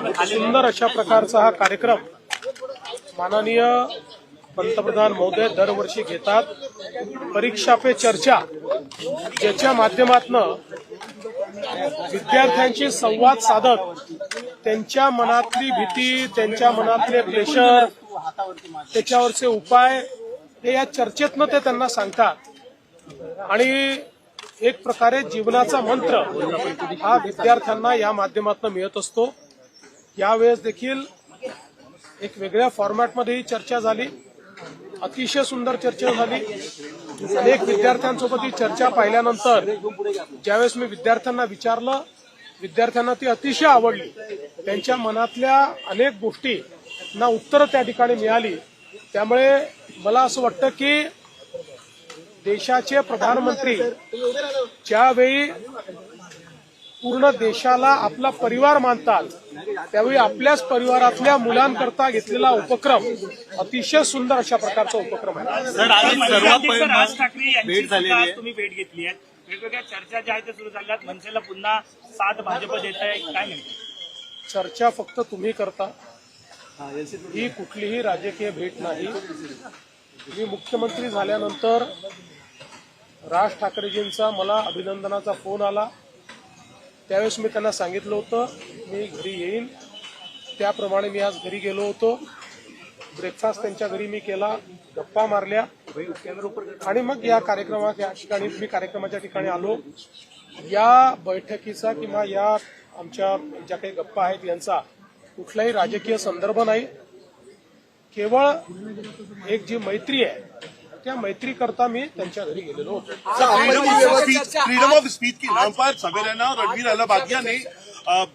सुंदर अशा प्रकारचा हा कार्यक्रम माननीय पंतप्रधान महोदय दरवर्षी घेतात. परीक्षा पे चर्चा ज्याच्या माध्यमातनं विद्यार्थ्यांशी संवाद साधत त्यांच्या मनातली भीती त्यांच्या मनातले प्रेशर त्याच्यावरचे उपाय हे या चर्चेतनं ते त्यांना सांगतात. आणि एक प्रकारे जीवनाचा मंत्र हा विद्यार्थ्यांना या माध्यमातून मिळत असतो. यावेळेस देखील एक वेगळ्या फॉर्मॅटमध्ये ही चर्चा झाली. अतिशय सुंदर चर्चा झाली. अनेक विद्यार्थ्यांसोबत ही चर्चा पाहिल्यानंतर ज्यावेळेस मी विद्यार्थ्यांना विचारलं विद्यार्थ्यांना ती अतिशय आवडली. त्यांच्या मनातल्या अनेक गोष्टी ना उत्तरं त्या ठिकाणी मिळाली. त्यामुळे मला असं वाटतं की देशाचे प्रधानमंत्री ज्यावेळी पूर्ण देशाला आपला परिवार मानतात त्यावेळी आपल्याच परिवारातल्या मुलांकरता घेतलेला उपक्रम अतिशय सुंदर अशा प्रकारचा उपक्रम आहे. सर राज ठाकरे यांची सुद्धा आज तुम्ही भेट घेतली आहे. वेगवेगळ्या चर्चा ज्या आहेत त्या सुरू झाल्यात मनसेला पुन्हा सात भाजप देत आहे काय नेमकं चर्चा फक्त तुम्ही करता. ही कुठलीही राजकीय भेट नाही. मी मुख्यमंत्री झाल्यानंतर राज ठाकरेजींचा मला अभिनंदनाचा फोन आला. त्यावेळेस मी त्यांना सांगितलं होतं मी घरी येईन. त्याप्रमाणे मी आज घरी गेलो होतो. ब्रेकफास्ट त्यांच्या घरी मी केला. गप्पा मारल्या. आणि मग या कार्यक्रमात या ठिकाणी मी कार्यक्रमाच्या ठिकाणी आलो. या बैठकीचा किंवा या आमच्या ज्या काही गप्पा आहेत यांचा कुठलाही राजकीय संदर्भ नाही. केवळ एक जी मैत्री आहे त्या मैत्री करता मी त्यांच्या घरी गेलेलो होतो. फ्रीडम ऑफ़ स्पीच की और रणवीर अलाबादिया ने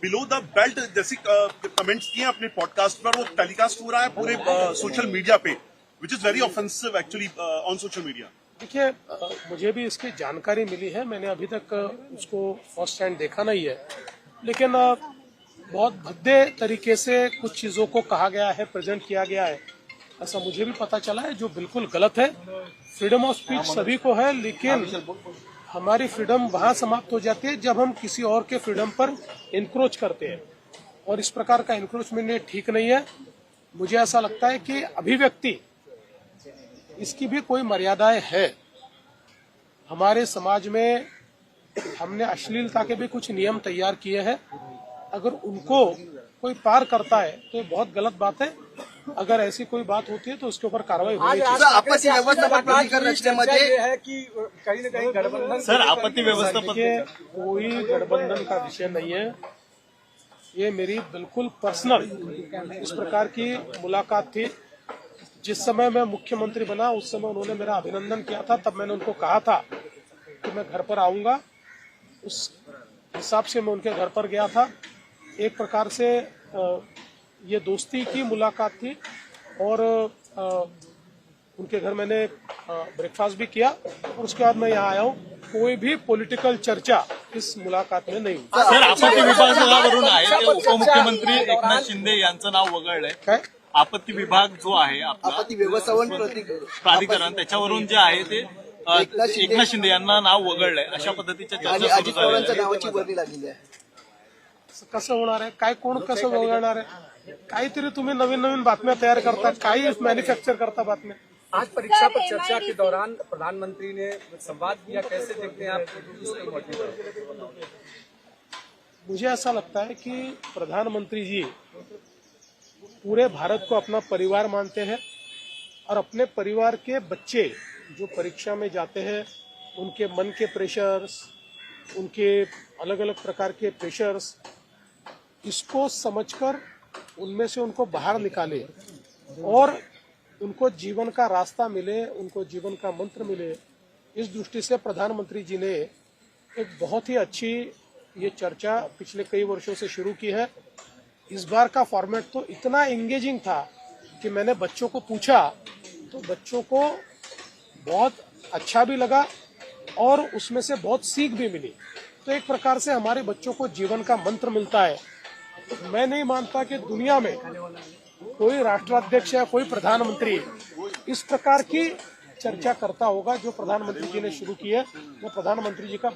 बिलो द बेल्ट जैसे कमेंट्स किए अपने पॉडकास्ट पर वो टेलीकास्ट हो रहा है पूरे सोशल मीडिया पे which is very offensive actually on social media देखिए मुझे भी इसकी जानकारी मिली है मैंने अभी तक उसको फ़र्स्ट हैंड देखा नहीं है। लेकिन बहुत भद्दे तरीके से कुछ चीज़ों को कहा गया है प्रेजेंट किया गया है। ऐसा मुझे भी पता चला है जो बिल्कुल गलत है। फ्रीडम ऑफ़ स्पीच सभी को है लेकिन हमारी फ्रीडम वहाँ समाप्त हो जाती है जब हम किसी और के फ्रीडम पर इंक्रोच करते हैं। और इस प्रकार का इंक्रोचमेंट ठीक नहीं है। मुझे ऐसा लगता है कि अभिव्यक्ति इसकी भी कोई मर्यादाएँ है। हमारे समाज में हमने अश्लीलता के भी कुछ नियम तैयार किए हैं। अगर उनको कोई पार करता है तो बहुत गलत बात है। अगर ऐसी कोई बात होती है तो उसके ऊपर कार्रवाई आपत्ती व्यवस्थापन रचनेमध्ये है कि कहीं न कहीं गठबंधन सर आपत्ती व्यवस्थापन कोई गठबंधन का विषय नहीं है। ये मेरी बिल्कुल पर्सनल इस प्रकार की मुलाकात थी। जिस समय मैं मुख्यमंत्री बना उस समय उन्होंने मेरा अभिनंदन किया था। तब मैंने उनको कहा था कि मैं घर पर आऊँगा। उस हिसाब से मैं उनके घर पर गया था। एक प्रकार से ये दोस्ती की मुलाकात थी और अ, उनके घर मैंने ब्रेकफास्ट भी किया और उसके बाद मैं यहाँ आया हूँ। कोई भी पॉलिटिकल चर्चा इस मुलाकात में नहीं हुई। सर आपत्ती विभागावरून आहे ते उपमुख्यमंत्री एकनाथ शिंदे यांचं नाव वगळलंय. काय? आपत्ती विभाग जो आहे आपला आपत्ती व्यवस्थापन प्राधिकरण त्याच्यावरून जे आहे ते अ, एकनाथ शिंदे- एकनाथ शिंदे यांना नाव वगळलंय. अशा पद्धतीच्या आणि चर्चा अजित सुरू झालेल्या पवारांच्या आहेत. नावाची वर्णी लागलेली आहे. कसं होणार आहे? काय कोण कसं वगळणार आहे? काहीतरी तुम्ही नवीन नवीन बातम्या तयार करता काही मॅन्युफॅक्चर करता बातम्या. आज परीक्षा पर चर्चा के दौरान प्रधानमंत्री ने संवाद किया कैसे देखते हैं आप मुझे ऐसा लगता है कि प्रधानमंत्री जी पूरे भारत को अपना परिवार मानते हैं और अपने परिवार के बच्चे जो परीक्षा में जाते हैं उनके मन के प्रेशर्स उनके अलग अलग प्रकार के प्रेशर्स इसको समझकर उनमें से उनको बाहर निकाले और उनको जीवन का रास्ता मिले, उनको जीवन का मंत्र मिले। इस दृष्टि से प्रधानमंत्री जी ने एक बहुत ही अच्छी ये चर्चा पिछले कई वर्षों से शुरू की है। इस बार का फॉर्मेट तो इतना एंगेजिंग था कि मैंने बच्चों को पूछा तो बच्चों को बहुत अच्छा भी लगा और उसमें से बहुत सीख भी मिली। तो एक प्रकार से हमारे बच्चों को जीवन का मंत्र मिलता है। मैं नहीं मानता कि दुनिया में कोई राष्ट्राध्यक्ष या कोई प्रधानमंत्री इस प्रकार की चर्चा करता होगा जो प्रधानमंत्री जी ने शुरू की है। वो प्रधानमंत्री जी का